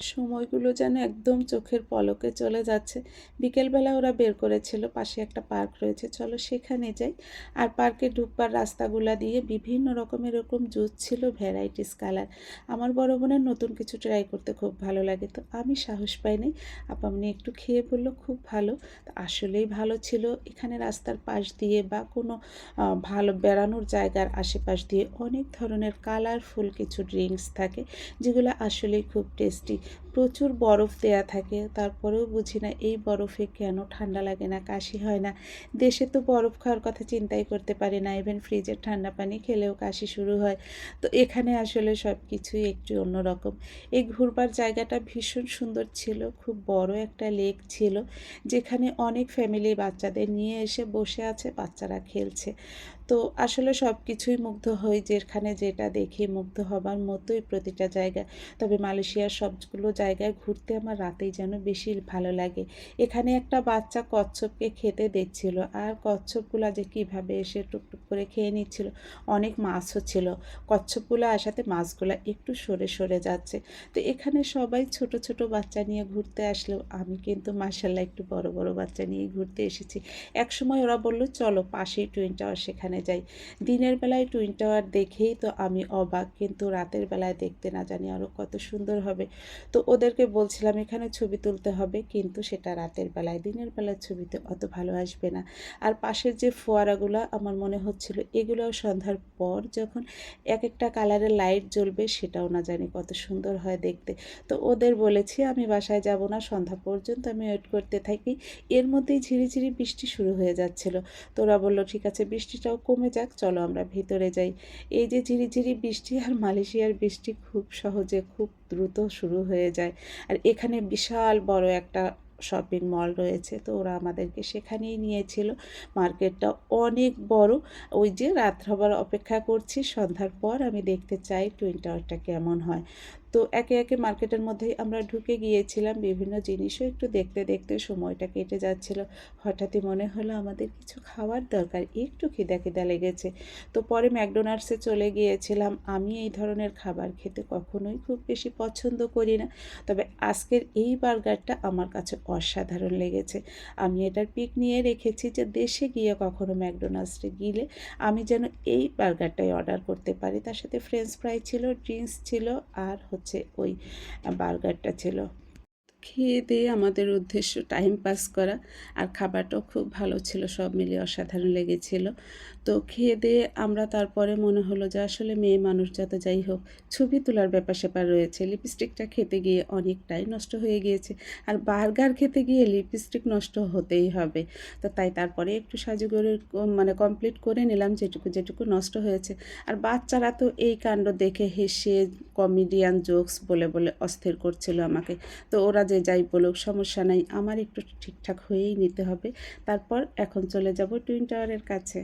সময়গুলো যেন একদম চোখের পলকে চলে যাচ্ছে। বিকেলবেলা ওরা বের করেছিল, পাশে একটা পার্ক রয়েছে। চলো সেখানে যাই। আর পার্কে ঢুকবার রাস্তাগুলা দিয়ে বিভিন্ন রকমের এরকম জুস ছিল, ভ্যারাইটিস কালার। আমার বড় বোনের নতুন কিছু ট্রাই করতে খুব ভালো লাগে। তো আমি সাহস পাইনি আপামনি একটু খেয়ে বলল, খুব ভালো। আসলেই ভালো ছিল। এখানে রাস্তার পাশ দিয়ে বা কোনো ভালো বেড়ানোর জায়গার আশেপাশ দিয়ে অনেক ধরনের কালারফুল কিছু ড্রিঙ্কস থাকে, যেগুলো আসলেই খুব টেস্টি প্রচুর বরফ দেয়া থাকে, তারপরেও বুঝি না এই বরফে কেন ঠান্ডা লাগে না, কাশি হয় না। দেশে তো বরফ খাওয়ার কথা চিন্তাই করতে পারি না ইভেন ফ্রিজের ঠান্ডা পানি খেলেও কাশি শুরু হয়। তো এখানে আসলে সব কিছুই একটু অন্যরকম। এই ঘুরবার জায়গাটা ভীষণ সুন্দর ছিল, খুব বড় একটা লেক ছিল, যেখানে অনেক ফ্যামিলি বাচ্চাদের নিয়ে এসে বসে আছে, বাচ্চারা খেলছে। তো আসলে সব কিছুই মুগ্ধ হই যেখানে যেটা দেখে মুগ্ধ হবার মতোই প্রতিটা জায়গা তবে মালয়েশিয়ার সবগুলো জায়গায় ঘুরতে আমার রাতেই যেন বেশি ভালো লাগে। এখানে একটা বাচ্চা কচ্ছপকে খেতে দেখছিল আর কচ্ছপগুলা যে কীভাবে এসে টুকটুক করে খেয়ে নিচ্ছিল, অনেক মাছও ছিল। কচ্ছপগুলো আসাতে মাছগুলো একটু সরে সরে যাচ্ছে। তো এখানে সবাই ছোট ছোট বাচ্চা নিয়ে ঘুরতে আসলেও আমি কিন্তু মার্শাল্লাহ একটু বড় বড় বাচ্চা নিয়ে ঘুরতে এসেছি। একসময় ওরা বলল, চলো পাশেই টুইন টাওয়ার সেখানে যাই। দিনের বেলায় টুইন টাওয়ার দেখেই তো আমি অবাক, কিন্তু রাতের বেলায় দেখতে না জানি আরও কত সুন্দর হবে। তো ওদেরকে বলছিলাম, এখানে ছবি তুলতে হবে। কিন্তু সেটা রাতের বেলায়, দিনের বেলায় ছবিতে অত ভালো আসবে না। আর পাশের যে ফোয়ারাগুলো, আমার মনে হচ্ছিল এগুলোও সন্ধ্যার পর যখন এক একটা কালারের লাইট জ্বলবে, সেটাও না জানি কত সুন্দর হয় দেখতে। তো ওদের বলেছি, আমি বাসায় যাব না, সন্ধ্যা পর্যন্ত আমি ওয়েট করতে থাকি। এর মধ্যেই ঝিরিঝিরি বৃষ্টি শুরু হয়ে যাচ্ছিল। তোরা বলল, ঠিক আছে, বৃষ্টিটাও কমে যাক, চলো আমরা ভিতরে যাই। এই যে ঝিরিঝিরি বৃষ্টি আর মালয়েশিয়ার বৃষ্টি খুব সহজে, খুব দ্রুত শুরু হয়ে যায়। আর এখানে বিশাল বড় একটা শপিং মল রয়েছে। তো ওরা আমাদেরকে সেখানেই নিয়েছিল। মার্কেটটা অনেক বড়। ওই যে রাত হবার অপেক্ষা করছি। সন্ধ্যার পর আমি দেখতে চাই টুইন টাওয়ারটা কেমন হয়। তো একে একে মার্কেটের মধ্যেই আমরা ঢুকে গিয়েছিলাম বিভিন্ন জিনিসও একটু দেখতে দেখতে সময়টা কেটে যাচ্ছিল। হঠাৎই মনে হলো আমাদের কিছু খাওয়ার দরকার, একটু খিদা খিদা লেগেছে। তো পরে ম্যাকডোনাল্ডসে চলে গিয়েছিলাম। আমি এই ধরনের খাবার খেতে কখনোই খুব বেশি পছন্দ করি না। তবে আজকের এই বার্গারটা আমার কাছে অসাধারণ লেগেছে। আমি এটার পিক নিয়ে রেখেছি যে দেশে গিয়ে কখনো ম্যাকডোনাল্ডসে গিলে আমি যেন এই বার্গারটাই অর্ডার করতে পারি। তার সাথে ফ্রেঞ্চ ফ্রাই ছিল, ড্রিঙ্কস ছিল, আর হচ্ছে ওই বার্গারটা ছিল। খেয়ে দিয়ে আমাদের উদ্দেশ্য টাইম পাস করা আর খাবারটাও খুব ভালো ছিল, সব মিলিয়ে অসাধারণ লেগেছিল। তো খেয়ে দিয়ে আমরা তারপরে মনে হলো যে আসলে মেয়ে মানুষ যত যাই হোক, ছবি তোলার ব্যাপার স্যাপার রয়েছে লিপস্টিকটা খেতে গিয়ে অনেকটাই নষ্ট হয়ে গিয়েছে আর বার্গার খেতে গিয়ে লিপস্টিক নষ্ট হতেই হবে। তো তাই তারপরে একটু সাজুগুজু মানে কমপ্লিট করে নিলাম, যেটুকু যেটুকু নষ্ট হয়েছে। আর বাচ্চারা তো এই কাণ্ড দেখে হেসে কমেডিয়ান জোকস বলে বলে অস্থির করছিল আমাকে। তো ওরা যে যাই বলুক, সমস্যা নাই, আমার একটু ঠিকঠাক হয়েই নিতে হবে। তারপর এখন চলে যাব টুইন টাওয়ারের কাছে।